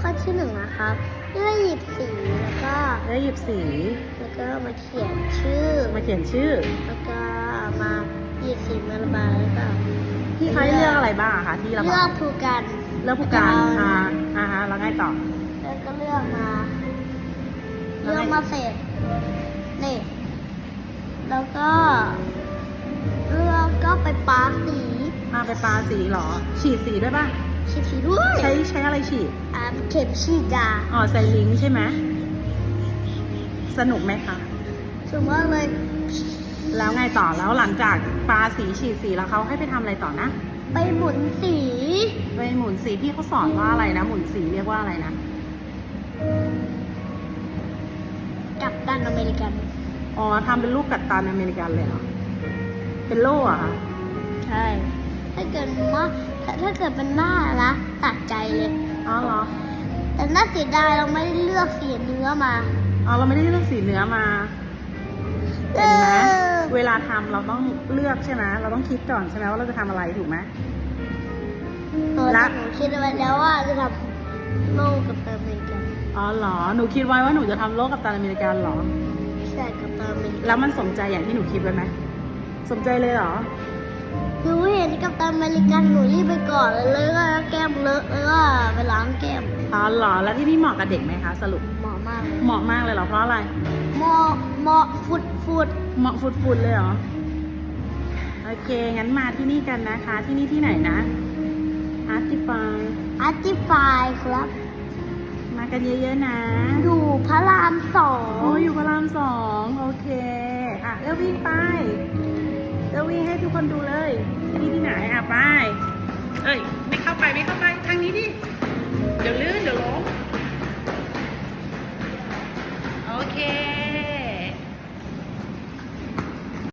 ข้อที่หนึ่งนะครับเลือกหยิบสีแล้วก็แล้วหยิบสี แล้วก็มาเขียนชื่อ มาเขียนชื่อ แล้วก็มาหยิบสีมาระบายแล้วก็พี่เขาให้เลือกอะไรบ้างอะคะที่ระเลืบาอยกภูกัน เลือกผู้การแล้วอ่าอ่าฮะแล้วไงต่อ แล้วก็เลือกมาแล้วเลืไง อกมาเสร็จนี่แล้วก็เลือกก็ไปปาสีมาไปปาสีเหรอ ฉีดสีด้วยป่ะ ฉีดสีด้วยใช้ใช้อะไรฉีดอ่าเข็มฉีดยาอ๋อใส่ลิงก์ใช่ไหมสนุกไหมคะสมมติว่าเลยแล้วไงต่อแล้วหลังจากปาสีฉีดสีแล้วเขาให้ไปทำอะไรต่อนะ ไปหมุนสีไปหมุนสีพี่เขาสอนว่าอะไรนะ หมุนสีเรียกว่าอะไรนะกับดันอเมริกันอ๋อทำเป็นรูปกัดตันอเมริกันเลยเหรอเป็นโล่เหรอะคะใช่ถ้าเกิดว่า ถ้าถ้าเกิดเป็นหน้านะตัดใจเลยอ๋อเหรอ แต่น่าเสียดายเราไม่ได้เลือกสีเนื้อมา อ๋อเราไม่ได้เลือกสีเนื้อมาเห็นไหมเออเวลาทำเราต้องเลือกใช่ไหมเราต้องคิดก่อนใช่ไหมว่าเราจะทำอะไรถูกไหมเออละแต่หนูคิดไว้แล้วว่าจะทำโลกกับตันอเมริกันอ๋อเหรอหนูคิดไว้ว่าหนูจะทำโลกกับตันอเมริกันเหรอใช่กับตันอเมริกันแล้วมันสมใจอย่างที่หนูคิดไว้ไหมสมใจเลยเหรอ หนูเห็นกับตันอเมริกันหนูรีบไปก่อนเลยแล้วก็แก้มเลอะแล้วก็ไปล้างแก้มอ๋อเหรอแล้วที่นี่เหมาะกับเด็กไหมคะสรุป เหมาะมากเลยเหมาะมากเลยเหรอเพราะอะไร เหมาะเหมาะฟุดฟุดเหมาะฟุดๆเลยเหรอ โอเค งั้นมาที่นี่กันนะคะ ที่นี่ที่ไหนนะ Artify อาร์ติฟายครับ มากันเยอะๆนะ อยู่พระรามสอโอ้งอยู่พระรามสอง โอเค อะ เอ้ววิ่งไป เอ้ววิ่งให้ทุกคนดูเลยที่นี่ที่ไหนอะไป เอ้ย ไม่เข้าไปไม่เข้าไป